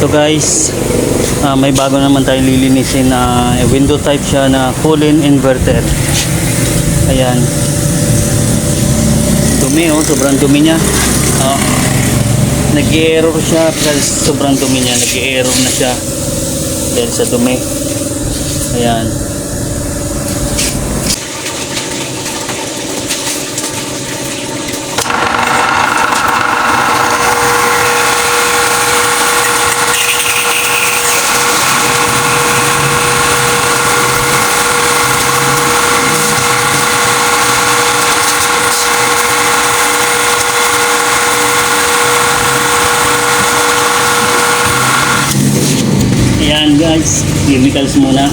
Ito guys, ah, may bago naman tayong lilinisin na window type siya na pull-in inverter. Ayan. Dumi oh, sobrang dumi niya. Oh. Nag-error siya dahil sobrang dumi niya. Nag-error na siya dahil sa dumi. Ayan. Ayan guys, chemicals muna.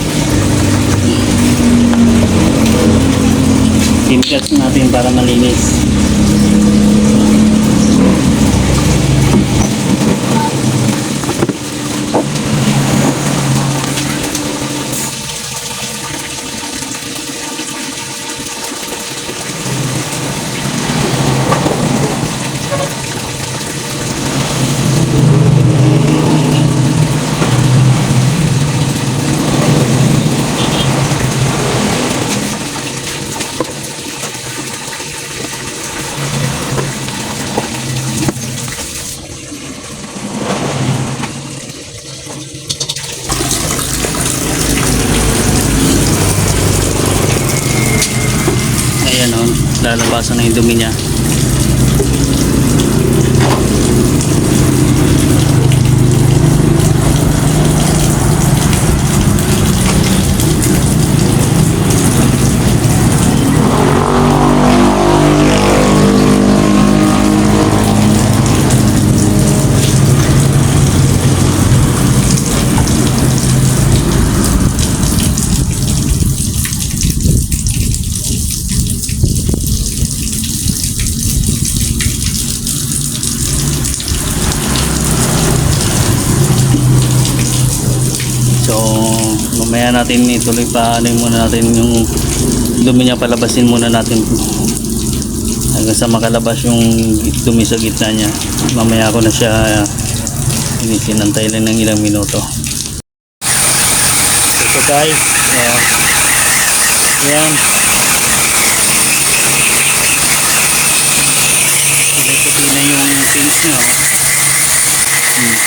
Chemicals natin para malinis. Ayan o, lalabasan na yung dumi niya. So, mamaya natin ituloy pa ano muna natin yung dumi niya palabasin muna natin hanggang sa makalabas yung dumi sa gitna niya. Mamaya ko na siya inisinantay lang ng ilang minuto. Ito guys, ayan. Ayan. Ito na yung pins niya. Hmm.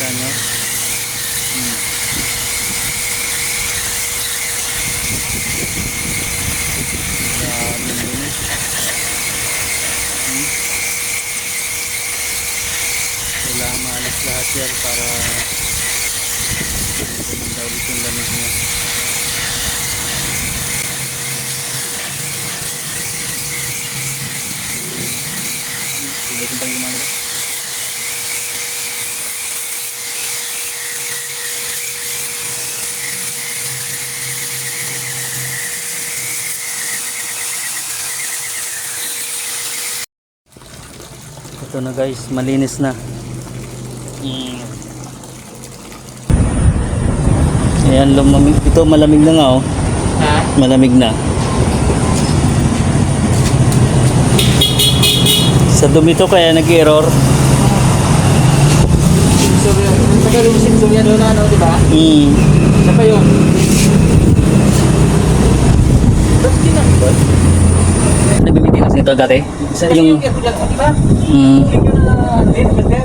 Kita nyo? Hmm. Hmm. Kailangan maalis lahat yan para Ito na guys, malinis na. Mm. Ayan, lumamig. Ito malamig na nga oh. Ha? Malamig na. Sa dumi to kaya nag-error. So, yung tagal yung sensor yan doon, ano, di ba? Mm. Isa pa yun. Ba't ginagawa? Nito dati? Yung, mm, na, na na?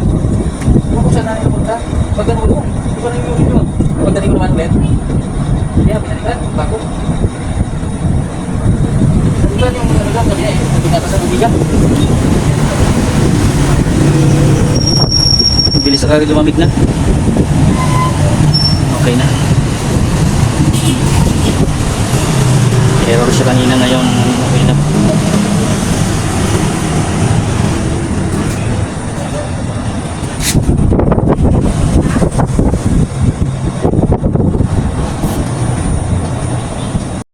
Bilis sa kagad lumamig na. Okay na. Error siya kanina ngayon. Okay na.